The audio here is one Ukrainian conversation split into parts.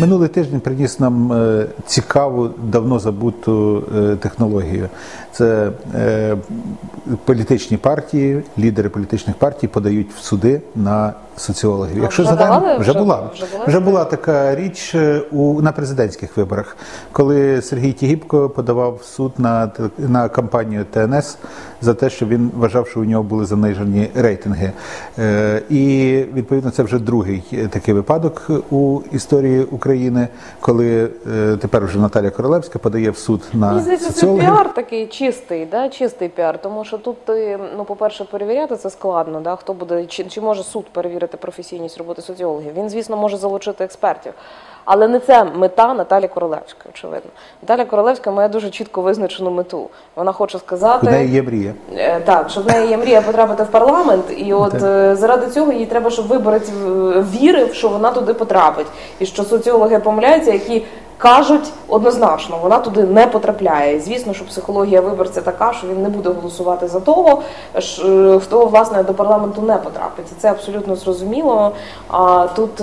Минулий тиждень приніс нам е, цікаву, давно забуту е, технологію. Це е, політичні партії, лідери політичних партій подають в суди на соціологів. вже задаємо- давали? вже Вже- була вже була вже була така річ е, у на президентських виборах, коли Сергій Тігіпко подавав в суд на на кампанію ТНС за те, що він вважав, що у нього були занижені рейтинги. Е, І відповідно це вже другий е, такий випадок у історії України, коли е, тепер вже Наталя Королевська подає в суд на Мені здається, це піар такий чистий, да? чистий піар. Тому що тут, ти, ну, по-перше, перевіряти це складно. Да? Хто буде, чи, чи може суд перевірити професійність роботи соціологів? Він, звісно, може залучити експертів. Але не це мета Наталі Королевської, очевидно. Наталя Королевська має дуже чітко визначену мету. Вона хоче сказати. У неї є мрія. Е, Так, що в неї є мрія потрапити в парламент, і от Так. е, заради цього їй треба, щоб виборець е, вірив, що вона туди потрапить, і що соціологи помиляються, які кажуть однозначно, вона туди не потрапляє. Звісно, що психологія виборця така, що він не буде голосувати за того, е, хто власне до парламенту не потрапить. Це абсолютно зрозуміло. А тут.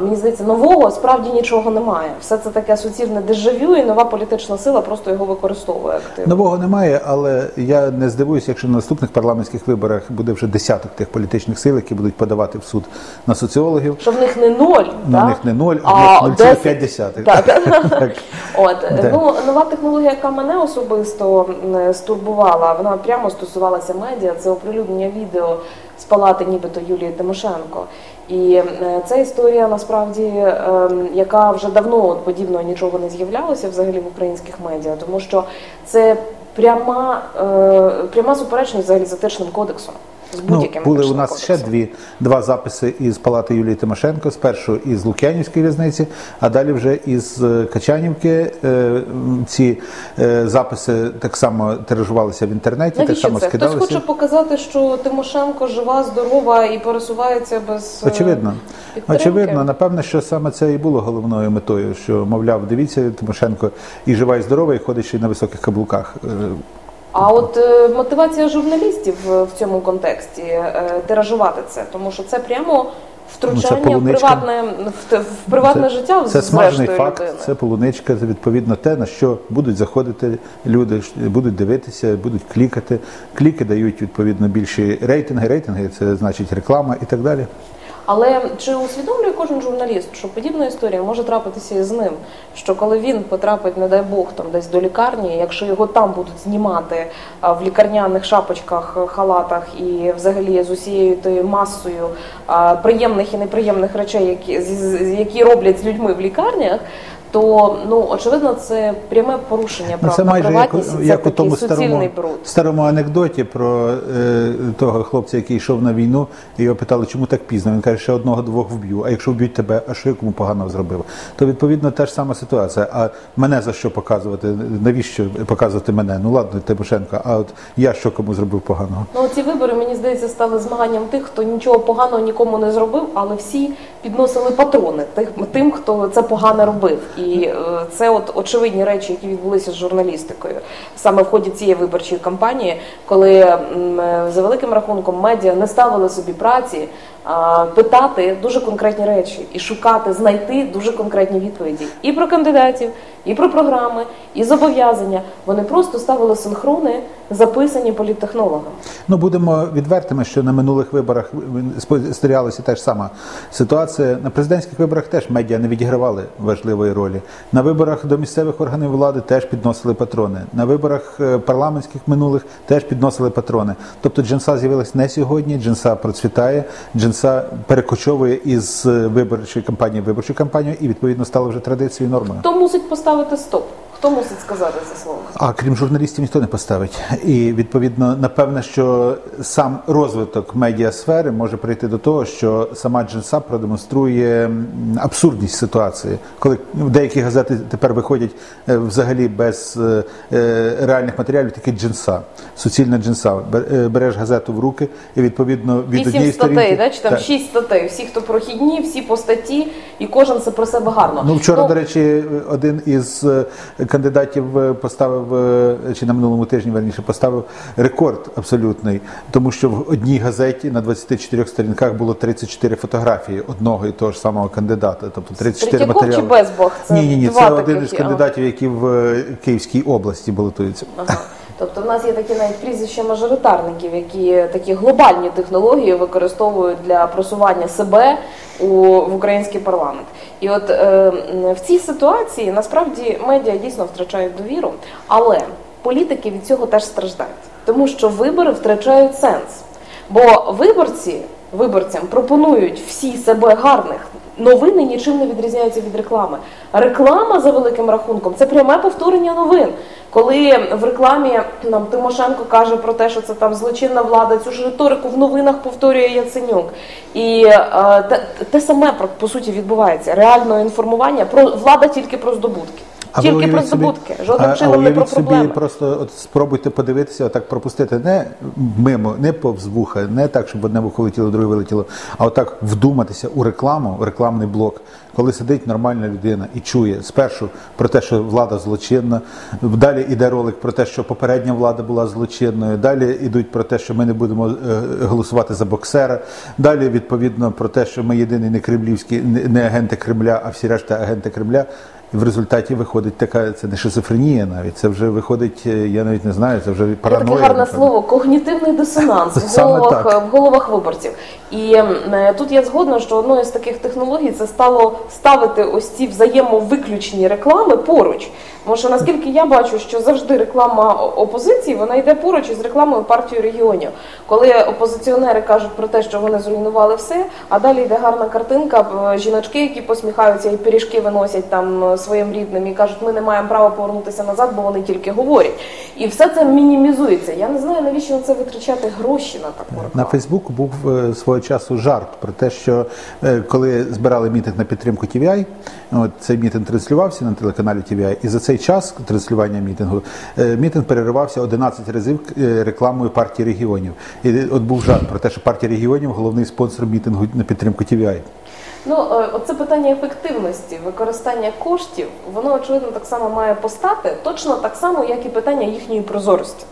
Мені здається, нового справді нічого немає. Все це таке суцільне дежавю, і нова політична сила просто його використовує активно. Нового немає, але я не здивуюся, якщо на наступних парламентських виборах буде вже десяток тих політичних сил, які будуть подавати в суд на соціологів. що в них не ноль, На них не ноль, а в них 0,5. Так. От ну нова технологія, яка мене особисто стурбувала, вона прямо стосувалася медіа. Це оприлюднення відео з палати, нібито Юлії Тимошенко. І це історія насправді, ем, яка вже давно от подібного нічого не з'являлося взагалі в українських медіа, тому що це пряма, е, пряма суперечність взагалі з етичним кодексом. З Ну, були у нас ще дві два записи із палати Юлії Тимошенко. Спершу із Лук'янівської в'язниці, а далі вже із е, Качанівки. Е, Ці е, записи так само тиражувалися в інтернеті, так само це? Хтось скидалися. хоче показати, що Тимошенко жива, здорова і пересувається без Очевидно, підтримки? очевидно, напевне, що саме це і було головною метою. Що мовляв, дивіться, Тимошенко і жива, і здорова, і ходить ще й на високих каблуках. А от е, мотивація журналістів е, в цьому контексті е, тиражувати це, тому що це прямо втручання в Ну, приватне в, в приватне життя Це з смажений зрештою факт, людини. це полуничка, це відповідно те, на що будуть заходити люди, будуть дивитися, будуть клікати. Кліки дають відповідно більші рейтинги. Рейтинги це значить реклама і так далі. Але чи усвідомлює кожен журналіст, що подібна історія може трапитися і з ним? Що коли він потрапить, не дай Бог, там десь до лікарні, якщо його там будуть знімати в лікарняних шапочках, халатах і взагалі з усією тою масою приємних і неприємних речей, які, які роблять з людьми в лікарнях, то ну очевидно це пряме порушення Ну, прав це на майже як, приватність. це як у тому старому, старому анекдоті про е, того хлопця, який йшов на війну, і його питали, чому так пізно. Він каже, ще одного-двох вб'ю. А якщо вб'ють тебе, а що я кому погано зробив? То відповідно та ж сама ситуація. А мене за що показувати? Навіщо показувати мене? Ну ладно, Тимошенко, а от я що кому зробив поганого? Ну, ці вибори, мені здається, стали змаганням тих, хто нічого поганого нікому не зробив, але всі підносили патрони тим, хто це погано робив. І е, це от очевидні речі, які відбулися з журналістикою саме в ході цієї виборчої кампанії, коли е, за великим рахунком медіа не ставили собі праці. Питати дуже конкретні речі і шукати, знайти дуже конкретні відповіді і про кандидатів, і про програми, і зобов'язання. Вони просто ставили синхрони, записані політтехнологами. Ну будемо відвертими, що на минулих виборах спостерігалася теж сама ситуація. На президентських виборах теж медіа не відігравали важливої ролі. На виборах до місцевих органів влади теж підносили патрони. На виборах е, парламентських минулих теж підносили патрони. Тобто джинса з'явилась не сьогодні. Джинса процвітає, джинса перекочовує із е, виборчої кампанії в виборчу кампанію і відповідно стала вже традицією нормою. Хто мусить поставити стоп? Хто мусить сказати це слово? А крім журналістів ніхто не поставить. І відповідно, напевне, що сам розвиток медіасфери може прийти до того, що сама джинса продемонструє абсурдність ситуації, коли деякі газети тепер виходять е, взагалі без е, е, реальних матеріалів, такі джинса, суцільна джинса. Бер- Береш газету в руки, і відповідно від Вісім однієї статей, сторінки да? чи там Так. шість статей. Всі, хто прохідні, всі по статті, і кожен це про себе гарно. Ну вчора, до речі, один із кандидатів е, поставив е, чи на минулому тижні верніше поставив рекорд абсолютний, тому що в одній газеті на 24 сторінках було 34 фотографії одного і того ж самого кандидата. Тобто 34 Третьяков матеріали. чи бог Це ні, ні, ні. Це один із кандидатів, які в е, Київській області балотуються. Ага. Тобто в нас є такі навіть прізвища мажоритарників, які такі глобальні технології використовують для просування себе у, в український парламент. І от е, в цій ситуації насправді медіа дійсно втрачають довіру, але політики від цього теж страждають, тому що вибори втрачають сенс. Бо виборці виборцям пропонують всі себе гарних. Новини нічим не відрізняються від реклами. Реклама за великим рахунком це пряме повторення новин. Коли в рекламі нам Тимошенко каже про те, що це там злочинна влада, цю ж риторику в новинах повторює Яценюк. І е, те, те саме по суті відбувається. Реальне інформування про влада тільки про здобутки. Ви тільки про здобутки, жодним а- а не про уявіть собі, проблеми. Просто от спробуйте подивитися, отак пропустити не мимо, не повз вуха, не так, щоб одне вухо летіло, друге вилетіло, а отак вдуматися у рекламу, у рекламний блок, коли сидить нормальна людина і чує спершу про те, що влада злочинна, далі йде ролик про те, що попередня влада була злочинною, далі йдуть про те, що ми не будемо е, голосувати за боксера, далі відповідно про те, що ми єдиний не кремлівські, не агенти Кремля, а всі решта агенти Кремля. І в результаті виходить така, це не шизофренія навіть, це вже виходить, е, я навіть не знаю, це вже параноя. таке гарне напевно. слово когнітивний дисонанс в головах, в головах виборців. І е, тут я згодна, що одною з таких технологій це стало ставити ось ці взаємовиключні реклами поруч. Тому що наскільки я бачу, що завжди реклама опозиції вона йде поруч із рекламою партії регіонів, коли опозиціонери кажуть про те, що вони зруйнували все, а далі йде гарна картинка, е, жіночки, які посміхаються і пиріжки виносять там своїм рідним і кажуть, ми не маємо права повернутися назад, бо вони тільки говорять. І все це мінімізується. Я не знаю, навіщо на це витрачати гроші на таку рекламу. На Фейсбуку був е, свого часу жарт про те, що е, коли збирали мітинг на підтримку TVI, от цей мітинг транслювався на телеканалі TVI, і за цей час транслювання мітингу е, мітинг переривався 11 разів рекламою партії регіонів. І от був жарт про те, що партія регіонів головний спонсор мітингу на підтримку TVI. Ну, е, оце питання ефективності використання коштів, воно очевидно так само має постати, точно так само, як і питання їхньої прозорості.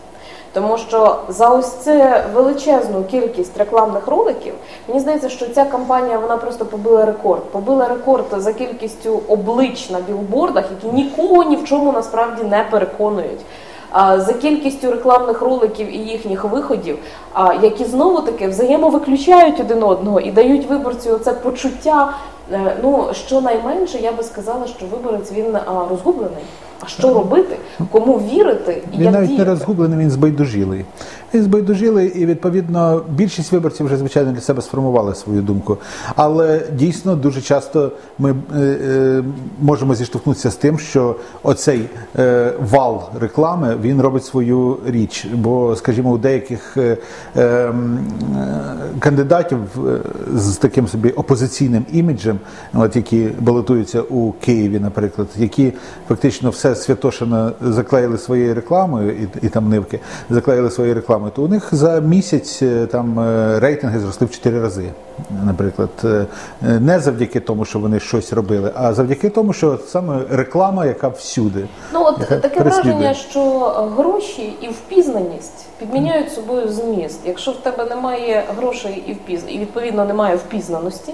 Тому що за ось це величезну кількість рекламних роликів, мені здається, що ця кампанія вона просто побила рекорд. Побила рекорд за кількістю облич на білбордах, які нікого ні в чому насправді не переконують. За кількістю рекламних роликів і їхніх виходів, які знову таки взаємовиключають один одного і дають виборцю це почуття. е, Ну щонайменше я би сказала, що виборець він розгублений. А що робити? Кому вірити і Він як навіть не розгублений, він збайдужилий. Він збайдужилий, і відповідно більшість виборців вже звичайно для себе сформували свою думку. Але дійсно дуже часто ми е, е, можемо зіштовхнутися з тим, що оцей е, вал реклами він робить свою річ. Бо, скажімо, у деяких кандидатів з таким собі опозиційним іміджем, от які балотуються у Києві, наприклад, які фактично все Святошина заклеїли своєю рекламою, і, і там нивки заклеїли своєю рекламою, то у них за місяць е, там е, рейтинги зросли в 4 рази. Наприклад, Е, не завдяки тому, що вони щось робили, а завдяки тому, що саме реклама, яка всюди. Ну от яка таке переслідує. враження, що гроші і впізнаність підміняють собою зміст. Якщо в тебе немає грошей і впізн... і відповідно немає впізнаності,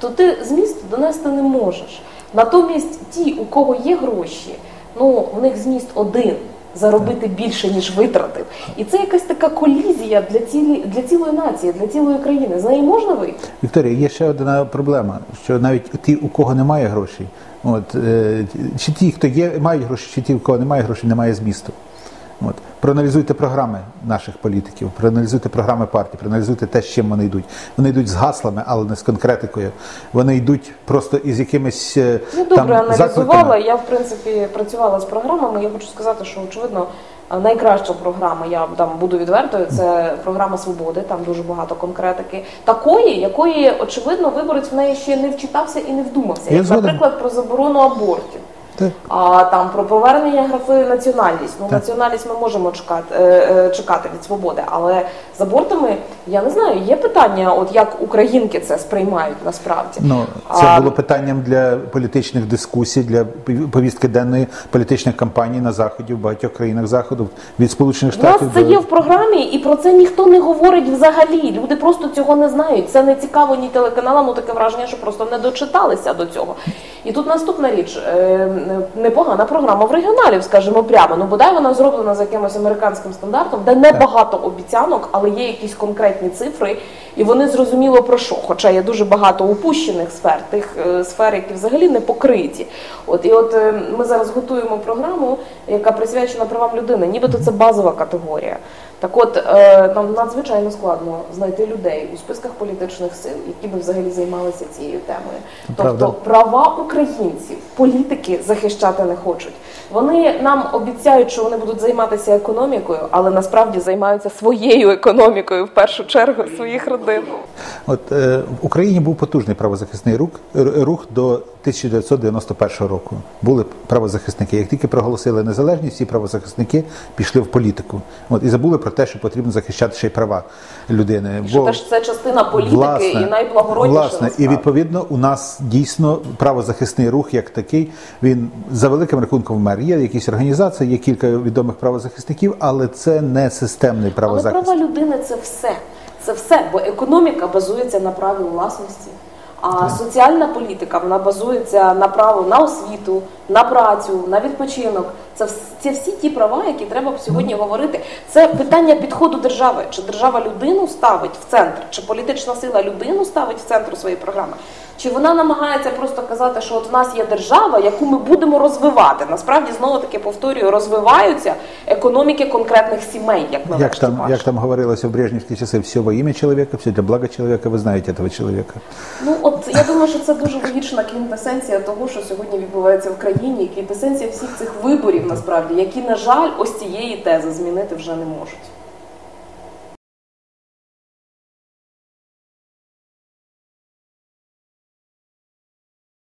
то ти зміст донести не можеш. Натомість ті, у кого є гроші, ну в них зміст один. Заробити більше ніж витратив, і це якась така колізія для цілі для цілої нації, для цілої країни. З неї можна вийти. Вікторія, є ще одна проблема, що навіть ті, у кого немає грошей, от, е, чи ті, хто є, мають гроші, чи ті, у кого немає грошей, немає змісту. От. Проаналізуйте програми наших політиків, проаналізуйте програми партій, проаналізуйте те, з чим вони йдуть. Вони йдуть з гаслами, але не з конкретикою. Вони йдуть просто із якимись е, там добре аналізувала. закликами. Я в принципі працювала з програмами. Я хочу сказати, що очевидно найкраща програма, я там буду відвертою. Це програма свободи. Там дуже багато конкретики, такої, якої очевидно виборець в неї ще не вчитався і не вдумався. Як, наприклад, про заборону абортів. Так. А там про повернення графи національність. Ну Так. національність ми можемо чекати, е, е, чекати від свободи, але з абортами я не знаю. Є питання, от як українки це сприймають насправді. Ну, це А, було питанням для політичних дискусій, для повістки денної політичних кампаній на заході в багатьох країнах заходу від сполучених У нас штатів це до є в програмі, і про це ніхто не говорить взагалі. Люди просто цього не знають. Це не цікаво ні телеканалам, ну таке враження, що просто не дочиталися до цього. І тут наступна річ е, непогана програма в регіоналів, скажімо прямо. Ну бодай вона зроблена за якимось американським стандартом, де небагато обіцянок, але є якісь конкретні цифри, і вони зрозуміло про що. Хоча є дуже багато упущених сфер, тих е, сфер, які взагалі не покриті. От і от е, ми зараз готуємо програму, яка присвячена правам людини, нібито це базова категорія. Так от е, нам надзвичайно складно знайти людей у списках політичних сил, які би взагалі займалися цією темою. Тобто права українців політики захищати не хочуть. Вони нам обіцяють, що вони будуть займатися економікою, але насправді займаються своєю економікою в першу чергу своїх родин. От е, в Україні був потужний правозахисний рух, рух до 1991 року. Були правозахисники. Як тільки проголосили незалежність, всі правозахисники пішли в політику. От і забули про те, що потрібно захищати ще й права людини. Що теж це частина політики і найблагородніша власне, і відповідно у нас дійсно правозахисний рух як такий. Він за великим рахунком вмер. Є якісь організації, є кілька відомих правозахисників, але це не системний Але права людини це все. Це все, бо економіка базується на праві власності. А соціальна політика вона базується на право на освіту, на працю, на відпочинок. Це, це всі ті права, які треба б сьогодні говорити. Це питання підходу держави. Чи держава людину ставить в центр, чи політична сила людину ставить в центр своєї програми, чи вона намагається просто казати, що от в нас є держава, яку ми будемо розвивати. Насправді знову таки повторюю, розвиваються економіки конкретних сімей, як ми Як там, бачимо. як там говорилося в брежнівські часи, все во ім'я чоловіка, все для блага чоловіка, ви знаєте цього чоловіка. Ну от я думаю, що це дуже логічна квінтесенція того, що сьогодні відбувається в країні, квінтесенція всіх цих виборів, насправді, які, на жаль, ось цієї тези змінити вже не можуть.